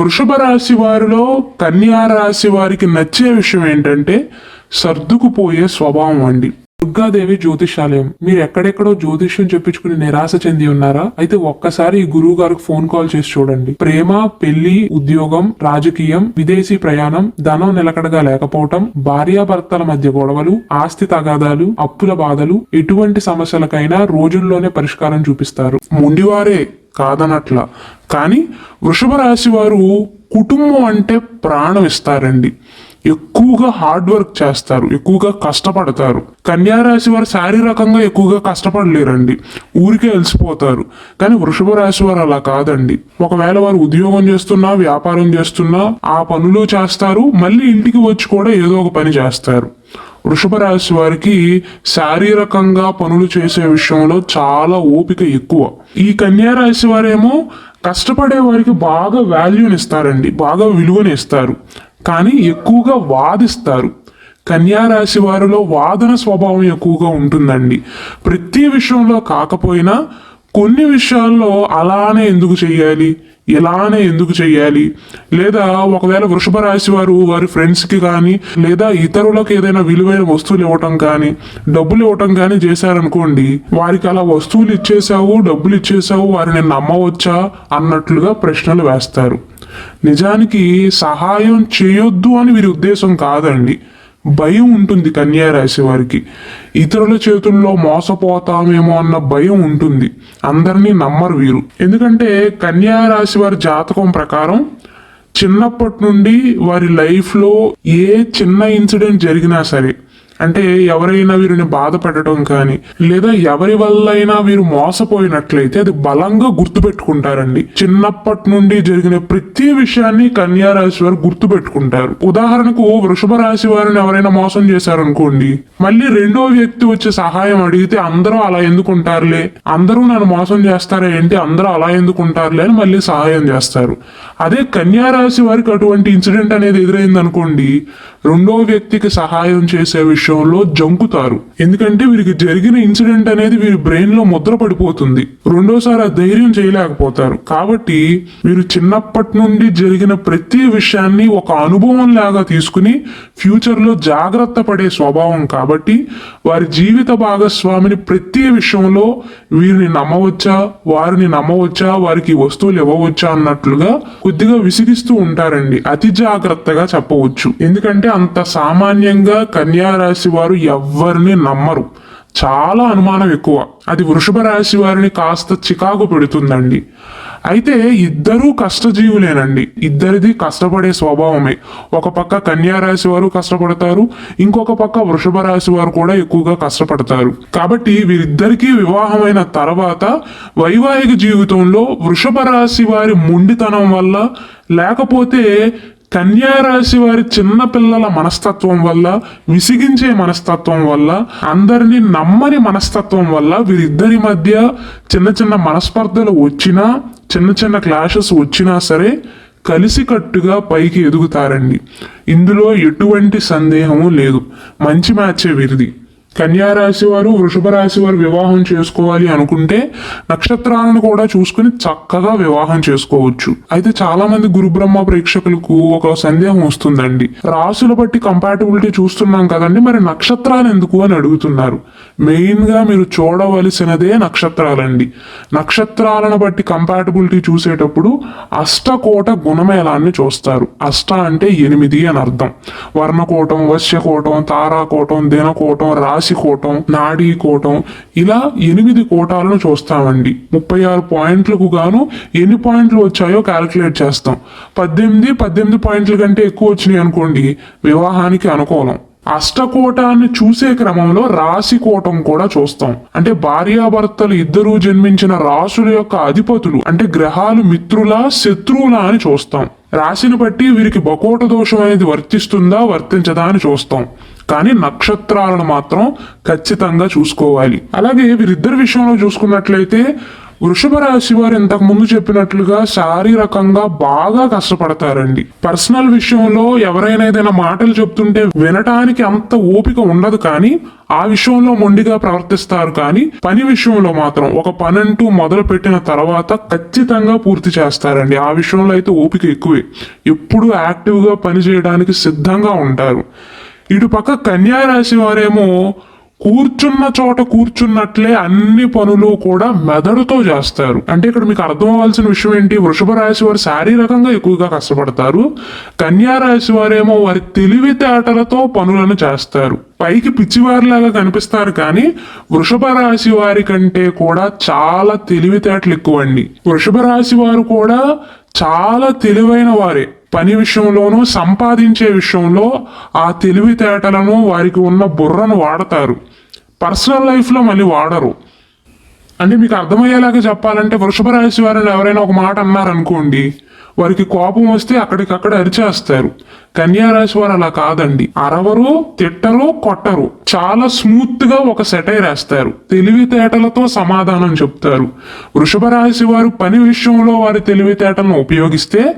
వృషభ రాశి వారిలో కన్యా రాశి వారికి నచ్చే విషయం ఏంటంటే సర్దుకుపోయే స్వభావం అండి. దుర్గాదేవి జ్యోతిషాలయం. మీరు ఎక్కడెక్కడో జ్యోతిష్యం చెప్పించుకుని నిరాశ చెంది ఉన్నారా? అయితే ఒక్కసారి ఈ గురువు గారికి ఫోన్ కాల్ చేసి చూడండి. ప్రేమ పెళ్ళి ఉద్యోగం రాజకీయం విదేశీ ప్రయాణం ధనం నిలకడగా లేకపోవటం భార్యాభర్తల మధ్య గొడవలు ఆస్తి తగాదాలు అప్పుల బాధలు ఎటువంటి సమస్యలకైనా రోజుల్లోనే పరిష్కారం చూపిస్తారు. ముండివారే కాదనట్ల. కానీ వృషభ రాశి వారు కుటుంబం అంటే ప్రాణం ఇస్తారండి. ఎక్కువగా హార్డ్ వర్క్ చేస్తారు ఎక్కువగా కష్టపడతారు. కన్యా రాశి వారు శారీరకంగా ఎక్కువగా కష్టపడలేరండి. ఊరికే అలసిపోతారు. కానీ వృషభ రాశి వారు అలా కాదండి. ఒకవేళ వారు ఉద్యోగం చేస్తున్నా వ్యాపారం చేస్తున్నా ఆ పనులు చేస్తారు మళ్ళీ ఇంటికి వచ్చి కూడా ఏదో ఒక పని చేస్తారు. వృషభ రాశి వారికి శారీరకంగా పనులు చేసే విషయంలో చాలా ఓపిక ఎక్కువ. ఈ కన్యా రాశి వారేమో కష్టపడే వారికి బాగా వాల్యూని ఇస్తారండి బాగా విలువని ఇస్తారు. కానీ ఎక్కువగా వాదిస్తారు. కన్యా రాశి వారిలో వాదన స్వభావం ఎక్కువగా ఉంటుందండి. ప్రతి విషయంలో కాకపోయినా కొన్ని విషయాల్లో అలానే ఎందుకు చేయాలి? ఇలానే ఎందుకు చేయాలి? లేదా ఒకవేళ వృషభ రాశి వారు వారి ఫ్రెండ్స్కి కానీ లేదా ఇతరులకు ఏదైనా విలువైన వస్తువులు ఇవ్వటం కానీ డబ్బులు ఇవ్వటం కానీ చేశారనుకోండి వారికి అలా వస్తువులు ఇచ్చేసావు డబ్బులు ఇచ్చేసావు వారిని నమ్మవచ్చా? అన్నట్లుగా ప్రశ్నలు వేస్తారు. నిజానికి సహాయం చేయొద్దు అని వీరి ఉద్దేశం కాదండి. భయం ఉంటుంది కన్యా రాశి వారికి. ఇతరుల చేతుల్లో మోసపోతామేమో అన్న భయం ఉంటుంది. అందరినీ నమ్మరు వీరు. ఎందుకంటే కన్యా రాశి వారి జాతకం ప్రకారం చిన్నప్పటి నుండి వారి లైఫ్లో ఏ చిన్న ఇన్సిడెంట్ జరిగినా సరే అంటే ఎవరైనా వీరిని బాధపడటం కానీ లేదా ఎవరి వల్ల అయినా వీరు మోసపోయినట్లయితే అది బలంగా గుర్తుపెట్టుకుంటారండి. చిన్నప్పటి నుండి జరిగిన ప్రతి విషయాన్ని కన్యా రాశి వారు గుర్తుపెట్టుకుంటారు. ఉదాహరణకు వృషభ రాశి వారిని ఎవరైనా మోసం చేశారనుకోండి మళ్ళీ రెండో వ్యక్తి వచ్చి సహాయం అడిగితే అందరూ అలా ఎందుకుంటారులే? అందరూ నన్ను మోసం చేస్తారా ఏంటి? అందరూ అలా ఎందుకుంటారులే అని మళ్ళీ సహాయం చేస్తారు. అదే కన్యా రాశి వారికి అటువంటి ఇన్సిడెంట్ అనేది ఎదురైంది అనుకోండి రెండో వ్యక్తికి సహాయం చేసే విషయంలో జంకుతారు. ఎందుకంటే వీరికి జరిగిన ఇన్సిడెంట్ అనేది వీరి బ్రెయిన్లో ముద్ర పడిపోతుంది రెండోసారి ఆ ధైర్యం చేయలేకపోతారు. కాబట్టి వీరు చిన్నప్పటి నుండి జరిగిన ప్రతి విషయాన్ని ఒక అనుభవం లాగా తీసుకుని ఫ్యూచర్లో జాగ్రత్త పడే స్వభావం కాబట్టి వారి జీవిత భాగస్వామిని ప్రతి విషయంలో వీరిని నమ్మవచ్చా? వారిని నమ్మవచ్చా? వారికి వస్తువులు ఇవ్వవచ్చా? అన్నట్లుగా కొద్దిగా విసిగిస్తూ ఉంటారండి. అతి జాగ్రత్తగా చెప్పవచ్చు. ఎందుకంటే అంత సామాన్యంగా కన్యా రాశి వారు ఎవ్వరిని నమ్మరు. చాలా అనుమానం ఎక్కువ. అది వృషభ రాశి వారిని కాస్త చికాకు పెడుతుందండి. అయితే ఇద్దరూ కష్టజీవులేనండి. ఇద్దరిది కష్టపడే స్వభావమే. ఒక పక్క కన్యా రాశి వారు కష్టపడతారు ఇంకొక పక్క వృషభ రాశి వారు కూడా ఎక్కువగా కష్టపడతారు. కాబట్టి వీరిద్దరికీ వివాహమైన తర్వాత వైవాహిక జీవితంలో వృషభ రాశి వారి మొండితనం వల్ల లేకపోతే కన్యారాశి వారి చిన్న పిల్లల మనస్తత్వం వల్ల విసిగించే మనస్తత్వం వల్ల అందరినీ నమ్మని మనస్తత్వం వల్ల వీరిద్దరి మధ్య చిన్న చిన్న మనస్పర్ధలు వచ్చినా చిన్న చిన్న క్లాషెస్ వచ్చినా సరే కలిసికట్టుగా పైకి ఎదుగుతారండి. ఇందులో ఎటువంటి సందేహము లేదు. మంచి మ్యాచే వీరిది. కన్యారాశి వారు వృషభ రాశి వారు వివాహం చేసుకోవాలి అనుకుంటే నక్షత్రాలను కూడా చూసుకుని చక్కగా వివాహం చేసుకోవచ్చు. అయితే చాలా మంది గురుబ్రహ్మ ప్రేక్షకులకు ఒక సందేహం వస్తుందండి. రాశుల బట్టి కంపాటబిలిటీ చూస్తున్నాం కదండి మరి నక్షత్రాలు ఎందుకు అని అడుగుతున్నారు. మెయిన్గా మీరు చూడవలసినదే నక్షత్రాలండి. నక్షత్రాలను బట్టి కంపాటబిలిటీ చూసేటప్పుడు అష్టకోట గుణమేళాన్ని చూస్తారు. అష్ట అంటే ఎనిమిది అని అర్థం. వర్ణకోటం వశ్యకోటం తారాకోటం దినకోటం రాశి కోటం నాడీ కోటం ఇలా ఎనిమిది కోటాలను చూస్తామండి. ముప్పై ఆరు పాయింట్లకు గాను ఎన్ని పాయింట్లు వచ్చాయో క్యాలిక్యులేట్ చేస్తాం. పద్దెనిమిది పద్దెనిమిది పాయింట్ల కంటే ఎక్కువ వచ్చినాయి అనుకోండి వివాహానికి అనుకూలం. అష్టకోటాన్ని చూసే క్రమంలో రాశి కోటం కూడా చూస్తాం. అంటే భార్యాభర్తలు ఇద్దరూ జన్మించిన రాశుల యొక్క అధిపతులు అంటే గ్రహాలు మిత్రులా శత్రువులా అని చూస్తాం. రాశిని బట్టి వీరికి బకోట దోషం అనేది వర్తిస్తుందా వర్తించదా అని చూస్తాం. కానీ నక్షత్రాలను మాత్రం ఖచ్చితంగా చూసుకోవాలి. అలాగే వీరిద్దరి విషయంలో చూసుకున్నట్లయితే వృషభ రాశి వారు ఇంతకు ముందు చెప్పినట్లుగా శారీరకంగా బాగా కష్టపడతారండి. పర్సనల్ విషయంలో ఎవరైనా ఏదైనా మాటలు చెప్తుంటే వినటానికి అంత ఓపిక ఉండదు కానీ ఆ విషయంలో మొండిగా ప్రవర్తిస్తారు కానీ పని విషయంలో మాత్రం ఒక పనంటూ మొదలు పెట్టిన తర్వాత ఖచ్చితంగా పూర్తి చేస్తారండి. ఆ విషయంలో అయితే ఓపిక ఎక్కువే. ఎప్పుడు యాక్టివ్గా పని చేయడానికి సిద్ధంగా ఉంటారు. ఇటు పక్క కన్యా రాశి వారేమో కూర్చున్న చోట కూర్చున్నట్లే అన్ని పనులు కూడా మెదడుతో చేస్తారు. అంటే ఇక్కడ మీకు అర్థం అవ్వాల్సిన విషయం ఏంటి? వృషభ రాశి వారు శారీరకంగా ఎక్కువగా కష్టపడతారు. కన్యా రాశి వారేమో వారి తెలివితేటలతో పనులను చేస్తారు. పైకి పిచ్చివారిలాగా కనిపిస్తారు కానీ వృషభ రాశి వారి కంటే కూడా చాలా తెలివితేటలు ఎక్కువ అండి వృషభ రాశి వారు కూడా చాలా తెలివైన వారే. పని విషయంలోనూ సంపాదించే విషయంలో ఆ తెలివితేటలను వారికి ఉన్న బుర్రను వాడతారు. పర్సనల్ లైఫ్లో మళ్ళీ వాడరు. అంటే మీకు అర్థమయ్యేలాగా చెప్పాలంటే వృషభ రాశి వారిని ఎవరైనా ఒక మాట అన్నారనుకోండి వారికి కోపం వస్తే అక్కడికక్కడ అరిచేస్తారు. కన్యారాశి వారు అలా కాదండి. అరవరు తిట్టరు కొట్టరు. చాలా స్మూత్గా ఒక సెటైర్ వేస్తారు తెలివితేటలతో సమాధానం చెప్తారు. వృషభ రాశి వారు పని విషయంలో వారి తెలివితేటలను ఉపయోగిస్తే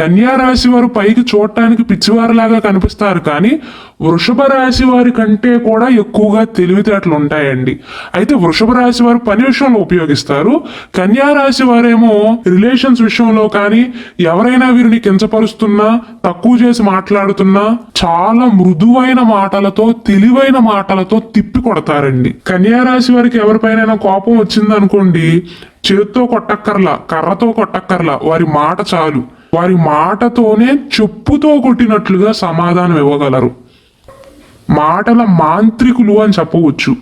రాశి వారు పైకి చూడటానికి పిచ్చివారిలాగా కనిపిస్తారు కానీ వృషభ రాశి వారి కంటే కూడా ఎక్కువగా తెలివితేటలు ఉంటాయండి. అయితే వృషభ రాశి వారు పని విషయంలో ఉపయోగిస్తారు. కన్యా రాశి వారేమో రిలేషన్స్ విషయంలో కానీ ఎవరైనా వీరిని కించపరుస్తున్నా తక్కువ చేసి మాట్లాడుతున్నా చాలా మృదువైన మాటలతో తెలివైన మాటలతో తిప్పి కొడతారండి. కన్యా రాశి వారికి ఎవరిపైన కోపం వచ్చిందనుకోండి చేత్తో కొట్టక్కర్లా కర్రతో కొట్టక్కర్లా వారి మాట చాలు. వారి మాటతోనే చెప్పుతో కొట్టినట్లుగా సమాధానం ఇవ్వగలరు. మాటల మాంత్రికులు అని చెప్పవచ్చు.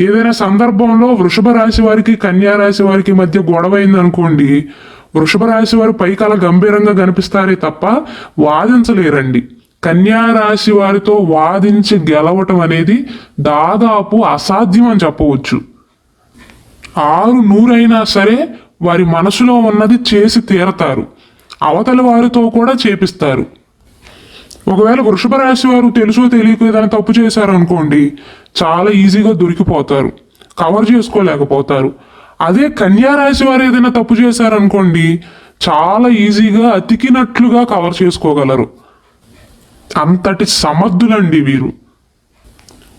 ఏదైనా సందర్భంలో వృషభ రాశి వారికి కన్యా రాశి వారికి మధ్య గొడవ అయిందనుకోండి వృషభ రాశి వారు పైకాల గంభీరంగా కనిపిస్తారే తప్ప వాదించలేరండి. కన్యా రాశి వారితో వాదించి గెలవటం అనేది దాదాపు అసాధ్యం అని చెప్పవచ్చు. ఆరు నూరైనా సరే వారి మనసులో ఉన్నది చేసి తీరతారు. అవతలి వారితో కూడా చేపిస్తారు. ఒకవేళ వృషభ రాశి వారు తెలుసో తెలియక ఏదైనా తప్పు చేశారు అనుకోండి చాలా ఈజీగా దొరికిపోతారు. కవర్ చేసుకోలేకపోతారు. అదే కన్యా రాశి వారు ఏదైనా తప్పు చేశారనుకోండి చాలా ఈజీగా అతికినట్లుగా కవర్ చేసుకోగలరు. అంతటి సమర్థులండి వీరు.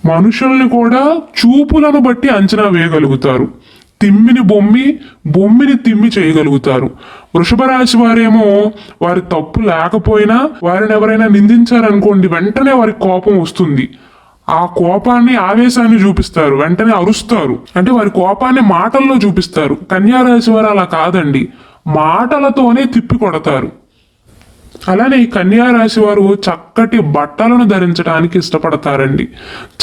మనుషుల్ని కూడా చూపులను బట్టి అంచనా వేయగలుగుతారు. తిమ్మిని బొమ్మి బొమ్మిని తిమ్మి చేయగలుగుతారు. వృషభ రాశి వారేమో వారి తప్పు లేకపోయినా వారిని ఎవరైనా నిందించారనుకోండి వెంటనే వారికి కోపం వస్తుంది. ఆ కోపాన్ని ఆవేశాన్ని చూపిస్తారు వెంటనే అరుస్తారు. అంటే వారి కోపాన్ని మాటల్లో చూపిస్తారు. కన్యారాశి వారు అలా కాదండి. మాటలతోనే తిప్పి కొడతారు. అలానే ఈ కన్యా రాశి వారు చక్కటి బట్టలను ధరించడానికి ఇష్టపడతారండి.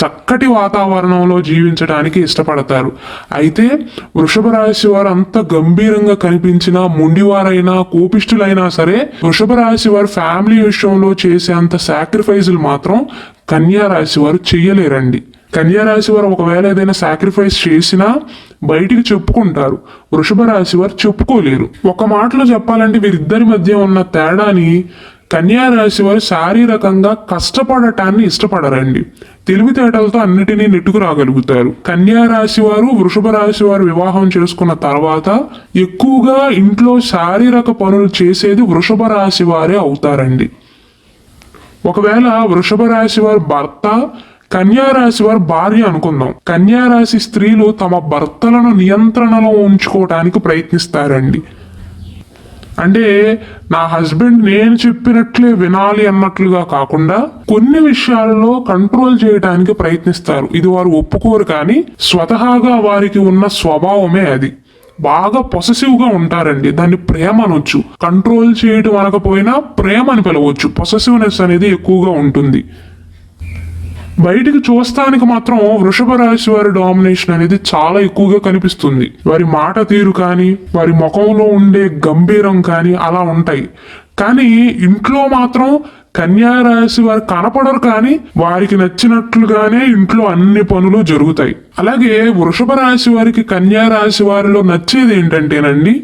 చక్కటి వాతావరణంలో జీవించడానికి ఇష్టపడతారు. అయితే వృషభ రాశి వారు అంత గంభీరంగా కనిపించినా ముండివారైనా కోపిష్ఠులైనా సరే వృషభ రాశి వారు ఫ్యామిలీ విషయంలో చేసే అంత సాక్రిఫైజులు మాత్రం కన్యా రాశి వారు చెయ్యలేరండి. కన్యా రాశి వారు ఒకవేళ ఏదైనా సాక్రిఫైస్ చేసినా బయటికి చెప్పుకుంటారు. వృషభ రాశి వారు చెప్పుకోలేరు. ఒక మాటలో చెప్పాలంటే వీరిద్దరి మధ్య ఉన్న తేడాని కన్యా రాశి వారు శారీరకంగా కష్టపడటాన్ని ఇష్టపడరండి. తెలివితేటలతో అన్నిటినీ నెట్టుకురాగలుగుతారు. కన్యారాశి రాశి వారు వృషభ రాశి వారు వివాహం చేసుకున్న తర్వాత ఎక్కువగా ఇంట్లో శారీరక పనులు చేసేది వృషభ రాశి వారే అవుతారండి. ఒకవేళ వృషభ రాశి వారు భర్త కన్యా రాశి వారి భార్య అనుకుందాం. కన్యారాశి స్త్రీలు తమ భర్తలను నియంత్రణలో ఉంచుకోవడానికి ప్రయత్నిస్తారండి. అంటే నా హస్బెండ్ నేను చెప్పినట్లే వినాలి అన్నట్లుగా కాకుండా కొన్ని విషయాలలో కంట్రోల్ చేయడానికి ప్రయత్నిస్తారు. ఇది వారు ఒప్పుకోరు కానీ స్వతహాగా వారికి ఉన్న స్వభావమే అది. బాగా పొసెసివ్గా ఉంటారండి. దాన్ని ప్రేమ అనొచ్చు. కంట్రోల్ చేయటం అనకపోయినా ప్రేమ అని పిలవచ్చు. పొసెసివ్నెస్ అనేది ఎక్కువగా ఉంటుంది. బయటికి చూస్తానికి మాత్రం వృషభ రాశి వారి డామినేషన్ అనేది చాలా ఎక్కువగా కనిపిస్తుంది. వారి మాట తీరు కానీ వారి ముఖంలో ఉండే గంభీరం కానీ అలా ఉంటాయి. కానీ ఇంట్లో మాత్రం కన్యా రాశి వారు కనపడరు కానీ వారికి నచ్చినట్లుగానే ఇంట్లో అన్ని పనులు జరుగుతాయి. అలాగే వృషభ రాశి వారికి కన్యా రాశి వారిలో నచ్చేది ఏంటంటేనండి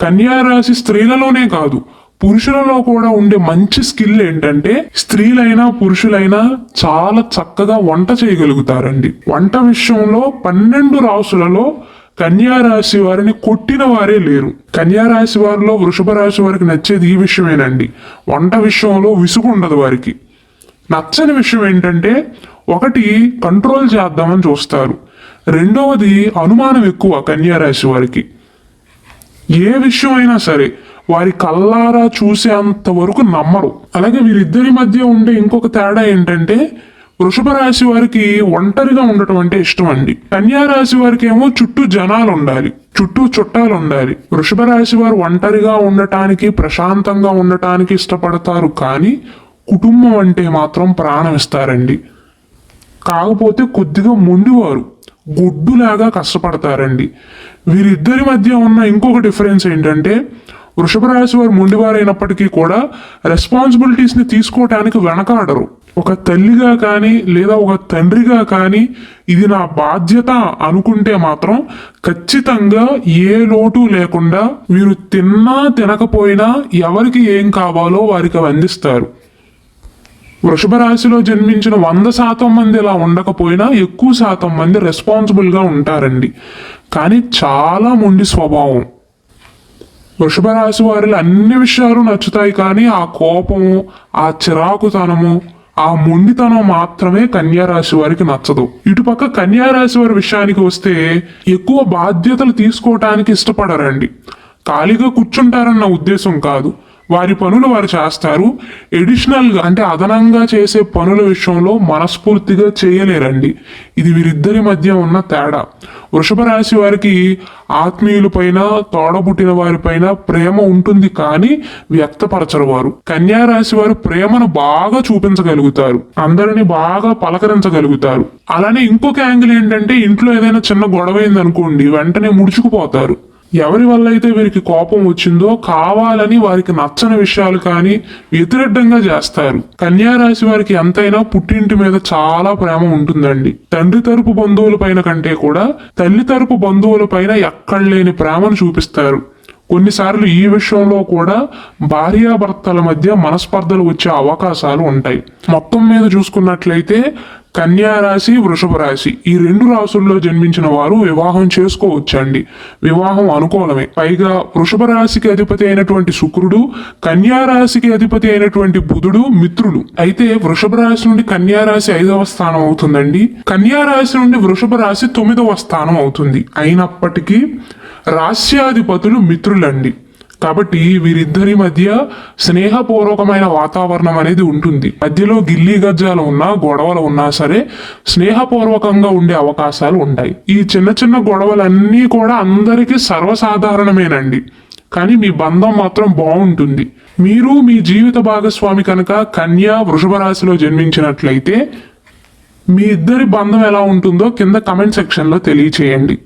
కన్యా రాశి స్త్రీలలోనే కాదు పురుషులలో కూడా ఉండే మంచి స్కిల్ ఏంటంటే స్త్రీలైనా పురుషులైనా చాలా చక్కగా వంట చేయగలుగుతారండి. వంట విషయంలో పన్నెండు రాసులలో కన్యారాశి వారిని కొట్టిన వారే లేరు. కన్యారాశి వారిలో వృషభ రాశి వారికి నచ్చేది ఈ విషయమేనండి. వంట విషయంలో విసుగు ఉండదు వారికి. నచ్చని విషయం ఏంటంటే ఒకటి కంట్రోల్ చేద్దామని చూస్తారు. రెండవది అనుమానం ఎక్కువ కన్యారాశి వారికి. ఏ విషయం అయినా సరే వారి కల్లారా చూసేంత వరకు నమ్మరు. అలాగే వీరిద్దరి మధ్య ఉండే ఇంకొక తేడా ఏంటంటే వృషభ రాశి వారికి ఒంటరిగా ఉండటం అంటే ఇష్టం అండి. కన్యా రాశి వారికి ఏమో చుట్టూ జనాలు ఉండాలి చుట్టూ చుట్టాలు ఉండాలి. వృషభ రాశి వారు ఒంటరిగా ఉండటానికి ప్రశాంతంగా ఉండటానికి ఇష్టపడతారు కానీ కుటుంబం అంటే మాత్రం ప్రాణం ఇస్తారండి. కాకపోతే కొద్దిగా మొండివారు గుడ్డులాగా కష్టపడతారండి. వీరిద్దరి మధ్య ఉన్న ఇంకొక డిఫరెన్స్ ఏంటంటే వృషభ రాశి వారు మొండివారైనప్పటికీ కూడా రెస్పాన్సిబిలిటీస్ని తీసుకోవటానికి వెనకాడరు. ఒక తల్లిగా కానీ లేదా ఒక తండ్రిగా కానీ ఇది నా బాధ్యత అనుకుంటే మాత్రం ఖచ్చితంగా ఏ లోటు లేకుండా వీరు తిన్నా తినకపోయినా ఎవరికి ఏం కావాలో వారికి అందిస్తారు. వృషభ రాశిలో జన్మించిన వంద శాతం మంది ఇలా ఉండకపోయినా ఎక్కువ శాతం మంది రెస్పాన్సిబుల్గా ఉంటారండి. కానీ చాలా మొండి స్వభావం. వృషభ రాశి వారిలో అన్ని విషయాలు నచ్చుతాయి కానీ ఆ కోపము ఆ చిరాకుతనము ఆ మొండితనం మాత్రమే కన్యారాశి వారికి నచ్చదు. ఇటుపక్క కన్యారాశి వారి విషయానికి వస్తే ఎక్కువ బాధ్యతలు తీసుకోవటానికి ఇష్టపడరండి. ఖాళీగా కూర్చుంటారన్న ఉద్దేశం కాదు. వారి పనులు వారు చేస్తారు. ఎడిషనల్గా అంటే అదనంగా చేసే పనుల విషయంలో మనస్ఫూర్తిగా చేయలేరండి. ఇది వీరిద్దరి మధ్య ఉన్న తేడా. వృషభ రాశి వారికి ఆత్మీయుల పైన తోడబుట్టిన వారి పైన ప్రేమ ఉంటుంది కానీ వ్యక్తపరచరు వారు. కన్యా రాశి వారు ప్రేమను బాగా చూపించగలుగుతారు. అందరిని బాగా పలకరించగలుగుతారు. అలానే ఇంకొక యాంగిల్ ఏంటంటే ఇంట్లో ఏదైనా చిన్న గొడవ అయింది అనుకోండి వెంటనే ముడుచుకుపోతారు. ఎవరి వల్ల అయితే వీరికి కోపం వచ్చిందో కావాలని వారికి నచ్చని విషయాలు కానీ వ్యతిరేకంగా చేస్తారు. కన్యారాశి వారికి ఎంతైనా పుట్టింటి మీద చాలా ప్రేమ ఉంటుందండి. తండ్రి తరపు బంధువుల పైన కంటే కూడా తల్లి తరపు బంధువుల పైన ఎక్కడ లేని ప్రేమను చూపిస్తారు. కొన్నిసార్లు ఈ విషయంలో కూడా భార్యాభర్తల మధ్య మనస్పర్ధలు వచ్చే అవకాశాలు ఉంటాయి. మొత్తం మీద చూసుకున్నట్లయితే కన్యా రాశి వృషభ రాశి. ఈ రెండు రాసుల్లో జన్మించిన వారు వివాహం చేసుకోవచ్చండి. వివాహం అనుకూలమే. పైగా వృషభ రాశికి అధిపతి అయినటువంటి శుక్రుడు కన్యా రాశికి అధిపతి అయినటువంటి బుధుడు మిత్రులు. అయితే వృషభ రాశి నుండి కన్యా రాశి ఐదవ స్థానం అవుతుందండి. కన్యా రాశి నుండి వృషభ రాశి తొమ్మిదవ స్థానం అవుతుంది. అయినప్పటికీ రాశ్యాధిపతులు మిత్రులండి. కాబట్టి వీరిద్దరి మధ్య స్నేహపూర్వకమైన వాతావరణం అనేది ఉంటుంది. మధ్యలో గిల్లీ గజ్జాలు ఉన్నా గొడవలు ఉన్నా సరే స్నేహపూర్వకంగా ఉండే అవకాశాలు ఉంటాయి. ఈ చిన్న చిన్న గొడవలన్నీ కూడా అందరికీ సర్వసాధారణమేనండి. కానీ మీ బంధం మాత్రం బాగుంటుంది. మీరు మీ జీవిత భాగస్వామి కనుక కన్యా వృషభ రాశిలో జన్మించినట్లయితే మీ ఇద్దరి బంధం ఎలా ఉంటుందో కింద కమెంట్ సెక్షన్లో తెలియచేయండి.